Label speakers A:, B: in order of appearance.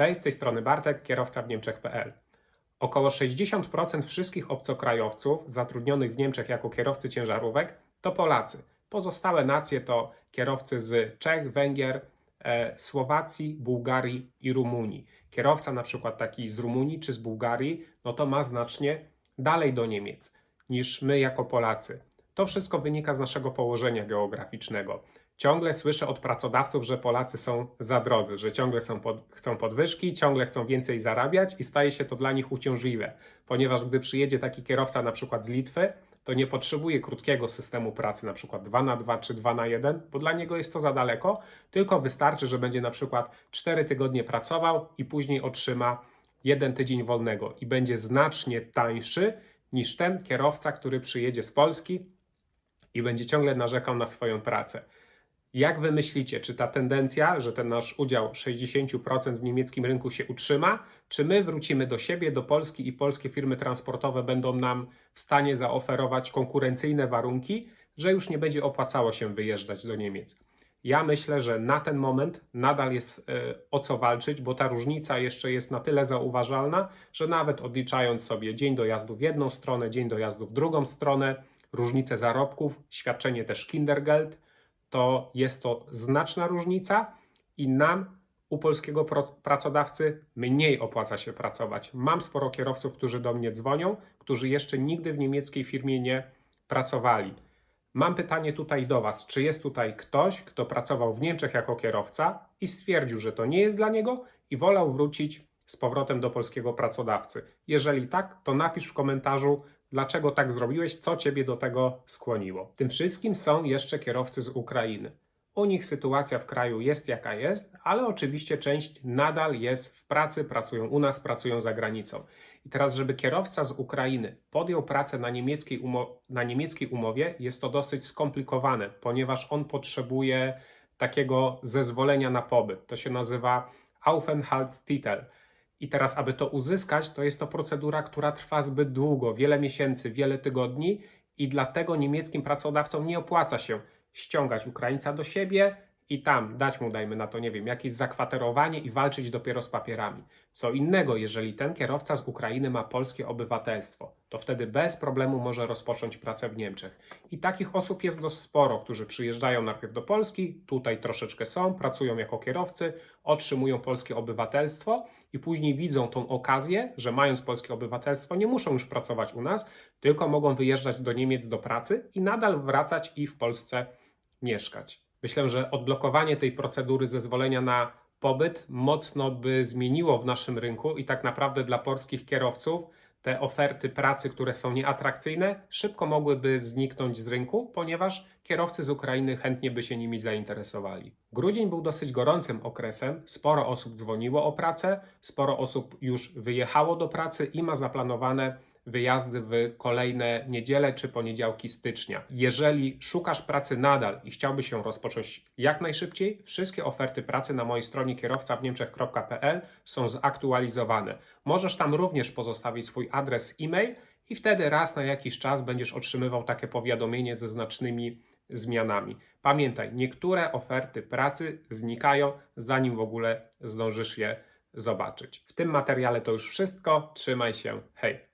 A: Cześć, z tej strony Bartek, kierowca w Niemczech.pl. Około 60% wszystkich obcokrajowców zatrudnionych w Niemczech jako kierowcy ciężarówek to Polacy. Pozostałe nacje to kierowcy z Czech, Węgier, e, Słowacji, Bułgarii i Rumunii. Kierowca na przykład taki z Rumunii czy z Bułgarii, no to ma znacznie dalej do Niemiec niż my jako Polacy. To wszystko wynika z naszego położenia geograficznego. Ciągle słyszę od pracodawców, że Polacy są za drodzy, że ciągle są pod, chcą podwyżki, ciągle chcą więcej zarabiać i staje się to dla nich uciążliwe, ponieważ gdy przyjedzie taki kierowca na przykład z Litwy, to nie potrzebuje krótkiego systemu pracy, na przykład 2 na 2 czy 2 na 1, bo dla niego jest to za daleko, tylko wystarczy, że będzie na przykład 4 tygodnie pracował i później otrzyma jeden tydzień wolnego i będzie znacznie tańszy niż ten kierowca, który przyjedzie z Polski i będzie ciągle narzekał na swoją pracę. Jak wy myślicie, czy ta tendencja, że ten nasz udział 60% w niemieckim rynku się utrzyma, czy my wrócimy do siebie, do Polski i polskie firmy transportowe będą nam w stanie zaoferować konkurencyjne warunki, że już nie będzie opłacało się wyjeżdżać do Niemiec? Ja myślę, że na ten moment nadal jest e, o co walczyć, bo ta różnica jeszcze jest na tyle zauważalna, że nawet odliczając sobie dzień dojazdu w jedną stronę, dzień dojazdu w drugą stronę, różnicę zarobków, świadczenie też Kindergeld, to jest to znaczna różnica i nam u polskiego pracodawcy mniej opłaca się pracować. Mam sporo kierowców, którzy do mnie dzwonią, którzy jeszcze nigdy w niemieckiej firmie nie pracowali. Mam pytanie tutaj do Was: czy jest tutaj ktoś, kto pracował w Niemczech jako kierowca i stwierdził, że to nie jest dla niego i wolał wrócić z powrotem do polskiego pracodawcy? Jeżeli tak, to napisz w komentarzu, dlaczego tak zrobiłeś, co Ciebie do tego skłoniło. Tym wszystkim są jeszcze kierowcy z Ukrainy. U nich sytuacja w kraju jest jaka jest, ale oczywiście część nadal jest w pracy, pracują u nas, pracują za granicą. I teraz, żeby kierowca z Ukrainy podjął pracę na niemieckiej, na niemieckiej umowie, jest to dosyć skomplikowane, ponieważ on potrzebuje takiego zezwolenia na pobyt. To się nazywa Aufenthaltstitel. I teraz, aby to uzyskać, to jest to procedura, która trwa zbyt długo, wiele miesięcy, wiele tygodni, i dlatego niemieckim pracodawcom nie opłaca się ściągać Ukraińca do siebie i tam dać mu, dajmy na to, nie wiem, jakieś zakwaterowanie i walczyć dopiero z papierami. Co innego, jeżeli ten kierowca z Ukrainy ma polskie obywatelstwo, to wtedy bez problemu może rozpocząć pracę w Niemczech. I takich osób jest dość sporo, którzy przyjeżdżają najpierw do Polski, tutaj troszeczkę są, pracują jako kierowcy, otrzymują polskie obywatelstwo i później widzą tą okazję, że mając polskie obywatelstwo nie muszą już pracować u nas, tylko mogą wyjeżdżać do Niemiec do pracy i nadal wracać i w Polsce mieszkać. Myślę, że odblokowanie tej procedury zezwolenia na pobyt mocno by zmieniło w naszym rynku i tak naprawdę dla polskich kierowców te oferty pracy, które są nieatrakcyjne, szybko mogłyby zniknąć z rynku, ponieważ kierowcy z Ukrainy chętnie by się nimi zainteresowali. Grudzień był dosyć gorącym okresem, sporo osób dzwoniło o pracę, sporo osób już wyjechało do pracy i ma zaplanowane wyjazdy w kolejne niedziele czy poniedziałki stycznia. Jeżeli szukasz pracy nadal i chciałbyś się rozpocząć jak najszybciej, wszystkie oferty pracy na mojej stronie kierowca w Niemczech.pl są zaktualizowane. Możesz tam również pozostawić swój adres e-mail i wtedy raz na jakiś czas będziesz otrzymywał takie powiadomienie ze znacznymi zmianami. Pamiętaj, niektóre oferty pracy znikają, zanim w ogóle zdążysz je zobaczyć. W tym materiale to już wszystko. Trzymaj się. Hej!